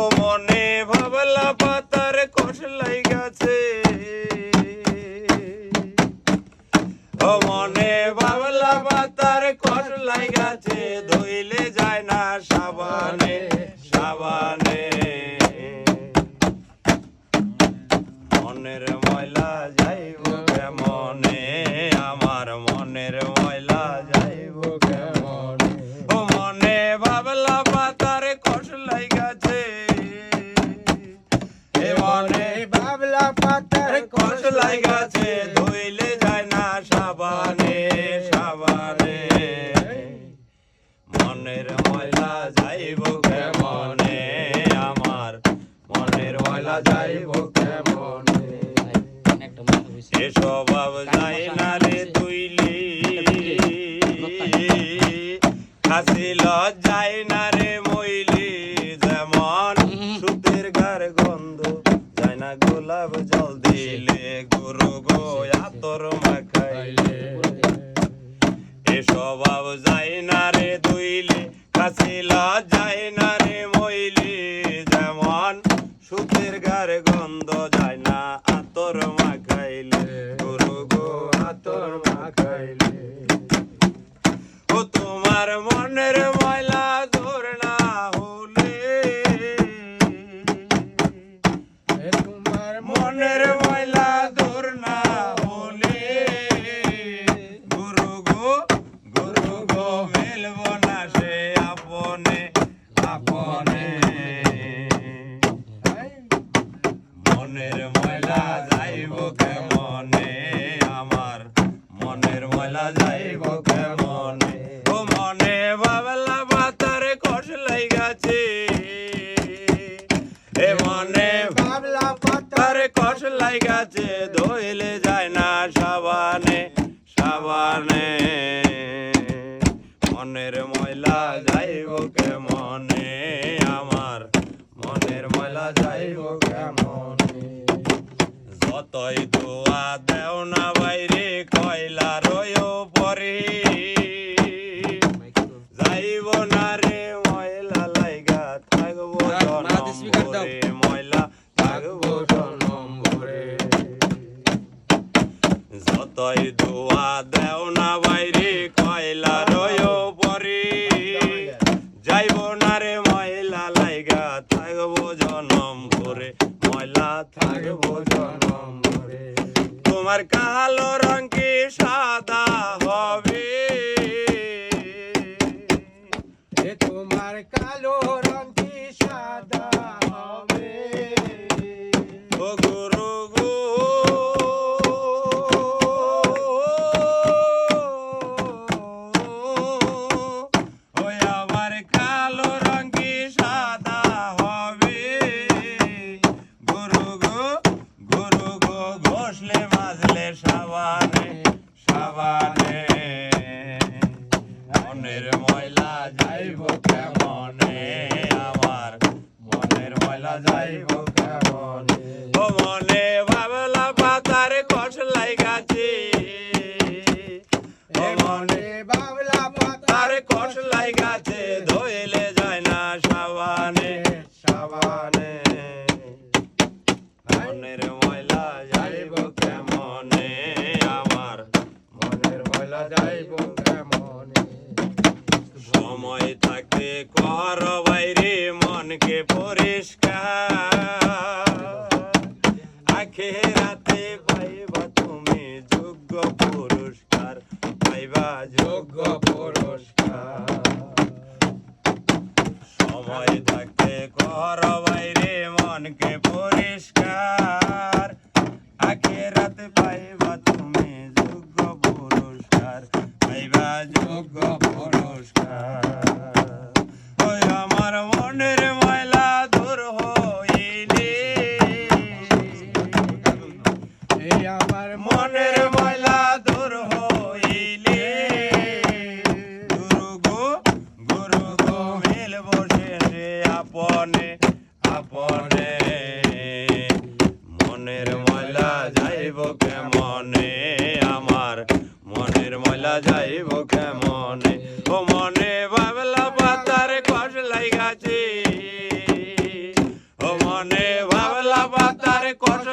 ও মনে ভাবলা পাতার কষ লাইগাছে। ও মনে ভাবলা পাতার কষ লাইগাছে, ধুইলে যায় না সাবানে সাবানে। মনের ময়লা যাইব কেমনে? আমার মনের ময়লা মনের ময়লা যাইব কেমনে? আমার মনের ময়লা যাইব কেমনে? স্বভাব যায় না রে তুইলি। হাসি লজ্জায় না রে মইলি। যেমন সুতের গার গন্ধ, যায় না গোলাপ জল দিলে। গুরু গো, আতর মাখাইলে। স্বভাব যায় না রে দুইলে কাছে যায় না রে মইলি। যেমন সুতের গার গন্ধ যায় না আতর মাখাইলে। গুরু গো আতর মাখাইলে। ও তোমার মনের ময়লা দূর না হলে। তোমার মনের আপনে আপনে। মনের ময়লা যাইব কেমনে? আমার মনের ময়লা যাইব কেমনে? ও মনে বাবলা বাতারে কষ লাইগাছে। এ মনে বাবলা পাতার তারে কষ লাইগাছে। ধইলে যায় না সাবানে সাবানে। মনের ময়লা যাইব কেমনে? আমার মনের ময়লা যাইব কেমনে? যতই দোয়া দেও না বাইরে কয়লা রয় পরে। যাইব না রে ময়লা লাইগা থাকব ময়লা থাকব জনম ভরে। যতই দোয়া দেও না বাইরে কয়লা থাকব জনম করে ময়লা থাকব জনম করে তোমার কালো রং কি সাদা হবে? তোমার কালো রং কি সাদা হবে? ও গুরু যাইব কেমনে? আমার মনের ময়লা যাইব কেমনে? ও মনে ভাবলা পাতার কষ লাইগাছে। ও মনে পাতার কষ লাইগাছে। ধইলে যায় না সাবানে সাবানে। মনের ময়লা যাইব কেমনে? আমার মনের ময়লা যাইব কেমনে? সময় থাকতে কর বাইরে, মনকে পরিষ্কার। পাইবা তুমি যোগ্য পুরস্কার, পাইবা যোগ্য পুরস্কার। সময় থাকতে কর বাইরে, মনকে পরিষ্কার। যাইব কেমনে? ও মনে বাবলা পাতার কষ লাইগাছি। ও মনে বাবলা পাতার কষ